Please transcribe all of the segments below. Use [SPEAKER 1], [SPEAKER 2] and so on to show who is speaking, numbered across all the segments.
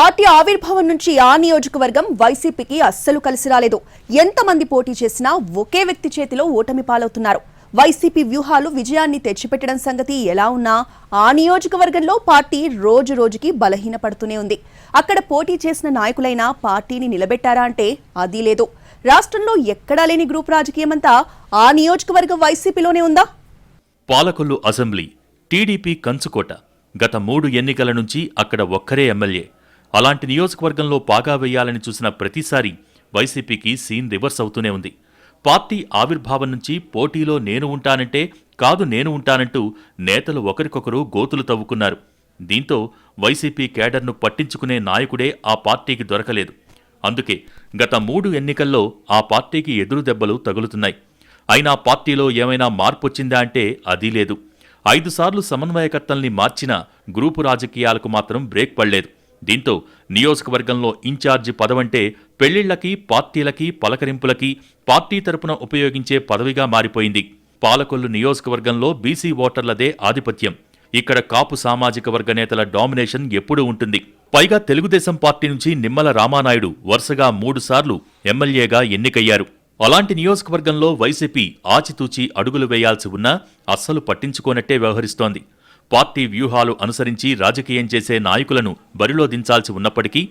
[SPEAKER 1] Party ఆవిర్భావం నుంచి ఆ నియోజకవర్గం వైసీపీకి అస్సలు కలిసి రాలేదు. ఎంతమంది పోటీ చేసినా ఒకే వ్యక్తి చేతిలో ఓటమి పాలవుతున్నారు. వైసీపీ వ్యూహాలు విజయాన్ని తెచ్చిపెట్టడం సంగతి ఎలా ఉన్నా ఆ నియోజకవర్గంలో పార్టీ రోజు రోజుకి బలహీనపడుతూనే ఉంది. అక్కడ పోటీ చేసిన నాయకులైనా పార్టీని నిలబెట్టారా అంటే అది లేదు. రాష్ట్రంలో ఎక్కడా లేని గ్రూప్ రాజకీయమంతా ఆ నియోజకవర్గం వైసీపీలోనే ఉందా?
[SPEAKER 2] పాలకొల్లు అసెంబ్లీ టీడీపీ కంచుకోట. గత మూడు ఎన్నికల నుంచి అక్కడ ఒక్కరే ఎమ్మెల్యే. అలాంటి నియోజకవర్గంలో పాగా వేయాలని చూసిన ప్రతిసారి వైసీపీకి సీన్ రివర్స్ అవుతూనే ఉంది. పార్టీ ఆవిర్భావం నుంచి పోటీలో నేను ఉంటానంటే కాదు నేను ఉంటానంటూ నేతలు ఒకరికొకరు గోతులు తవ్వుకున్నారు. దీంతో వైసీపీ కేడర్ను పట్టించుకునే నాయకుడే ఆ పార్టీకి దొరకలేదు. అందుకే గత మూడు ఎన్నికల్లో ఆ పార్టీకి ఎదురు దెబ్బలు తగులుతున్నాయి. అయినా పార్టీలో ఏమైనా మార్పొచ్చిందా అంటే అదీ లేదు. ఐదుసార్లు సమన్వయకర్తల్ని మార్చిన గ్రూపు రాజకీయాలకు మాత్రం బ్రేక్ పడలేదు. దీంతో నియోజకవర్గంలో ఇన్ఛార్జి పదవంటే పెళ్ళిళ్ళకి పార్టీలకి పలకరింపులకి పార్టీ తరపున ఉపయోగించే పదవిగా మారిపోయింది. పాలకొల్లు నియోజకవర్గంలో బీసీ ఓటర్లదే ఆధిపత్యం. ఇక్కడ కాపు సామాజిక వర్గ నేతల డామినేషన్ ఎప్పుడూ ఉంటుంది. పైగా తెలుగుదేశం పార్టీ నుంచి నిమ్మల రామానాయుడు వరుసగా మూడుసార్లు ఎమ్మెల్యేగా ఎన్నికయ్యారు. అలాంటి నియోజకవర్గంలో వైసీపీ ఆచితూచి అడుగులు వేయాల్సి ఉన్నా అస్సలు పట్టించుకోనట్టే వ్యవహరిస్తోంది. పార్టీ వ్యూహాలు అనుసరించి రాజకీయం చేసే నాయకులను బరిలో దించాల్సి ఉన్నప్పటికీ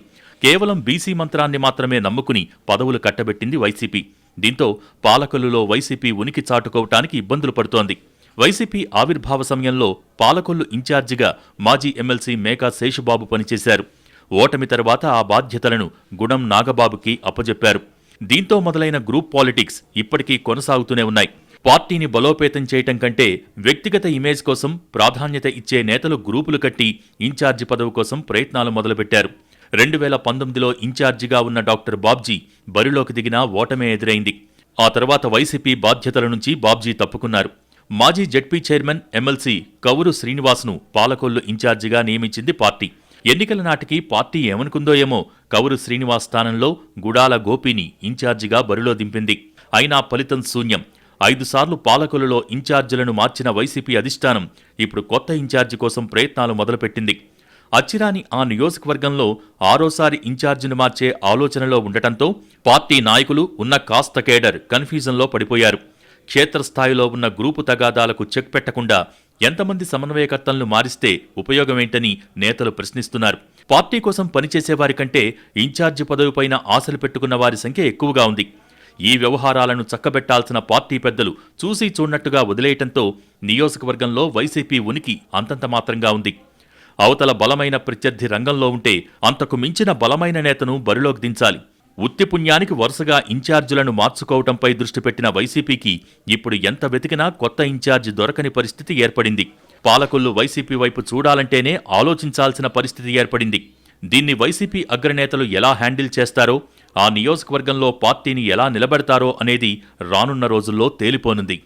[SPEAKER 2] కేవలం బీసీ మంత్రాన్ని మాత్రమే నమ్ముకుని పదవులు కట్టబెట్టింది వైసీపీ. దీంతో పాలకొల్లులో వైసీపీ ఉనికి చాటుకోవటానికి ఇబ్బందులు పడుతోంది. వైసీపీ ఆవిర్భావ సమయంలో పాలకొల్లు ఇన్ఛార్జిగా మాజీ ఎమ్మెల్సీ మేకా శేషుబాబు పనిచేశారు. ఓటమి తర్వాత ఆ బాధ్యతలను గుణం నాగబాబుకి అప్పజెప్పారు. దీంతో మొదలైన గ్రూప్ పాలిటిక్స్ ఇప్పటికీ కొనసాగుతూనే ఉన్నాయి. పార్టీని బలోపేతం చేయటం కంటే వ్యక్తిగత ఇమేజ్ కోసం ప్రాధాన్యత ఇచ్చే నేతలు గ్రూపులు కట్టి ఇన్ఛార్జి పదవి కోసం ప్రయత్నాలు మొదలుపెట్టారు. రెండు వేల పంతొమ్మిదిలో ఇన్ఛార్జిగా ఉన్న డాక్టర్ బాబ్జీ బరిలోకి దిగినా ఓటమే ఎదురైంది. ఆ తర్వాత వైసీపీ బాధ్యతల నుంచి బాబ్జీ తప్పుకున్నారు. మాజీ జడ్పీ చైర్మన్ ఎమ్మెల్సీ కవురు శ్రీనివాస్ను పాలకొల్లు ఇన్ఛార్జిగా నియమించింది పార్టీ. ఎన్నికల నాటికి పార్టీ ఏమనుకుందో ఏమో కవురు శ్రీనివాస్ స్థానంలో గుడాల గోపిని ఇన్ఛార్జిగా బరిలో దింపింది. అయినా ఫలితం శూన్యం. ఐదుసార్లు పాలకులలో ఇన్ఛార్జీలను మార్చిన వైసీపీ అధిష్టానం ఇప్పుడు కొత్త ఇన్ఛార్జి కోసం ప్రయత్నాలు మొదలుపెట్టింది. అచ్చిరాని ఆ నియోజకవర్గంలో ఆరోసారి ఇన్ఛార్జిని మార్చే ఆలోచనలో ఉండటంతో పార్టీ నాయకులు ఉన్న కాస్త కేడర్ కన్ఫ్యూజన్లో పడిపోయారు. క్షేత్రస్థాయిలో ఉన్న గ్రూపు తగాదాలకు చెక్ పెట్టకుండా ఎంతమంది సమన్వయకర్తలను మారిస్తే ఉపయోగమేంటని నేతలు ప్రశ్నిస్తున్నారు. పార్టీ కోసం పనిచేసేవారి కంటే ఇన్ఛార్జి పదవిపైన ఆశలు పెట్టుకున్న వారి సంఖ్య ఎక్కువగా ఉంది. ఈ వ్యవహారాలను చక్కబెట్టాల్సిన పార్టీ పెద్దలు చూసి చూడనట్టుగా వదిలేయటంతో నియోజకవర్గంలో వైసీపీ ఉనికి అంతంత మాత్రంగా ఉంది. అవతల బలమైన ప్రత్యర్థి రంగంలో ఉంటే అంతకు మించిన బలమైన నేతను బరిలోకి దించాలి. ఉత్తిపుణ్యానికి వరుసగా ఇన్ఛార్జీలను మార్చుకోవటంపై దృష్టి పెట్టిన వైసీపీకి ఇప్పుడు ఎంత వెతికినా కొత్త ఇన్ఛార్జి దొరకని పరిస్థితి ఏర్పడింది. పాలకులు వైసీపీ వైపు చూడాలంటేనే ఆలోచించాల్సిన పరిస్థితి ఏర్పడింది. దీన్ని వైసీపీ అగ్రనేతలు ఎలా హ్యాండిల్ చేస్తారో ఆ నియోజకవర్గంలో పార్టీని ఎలా నిలబెడతారో అనేది రానున్న రోజుల్లో తేలిపోనుంది.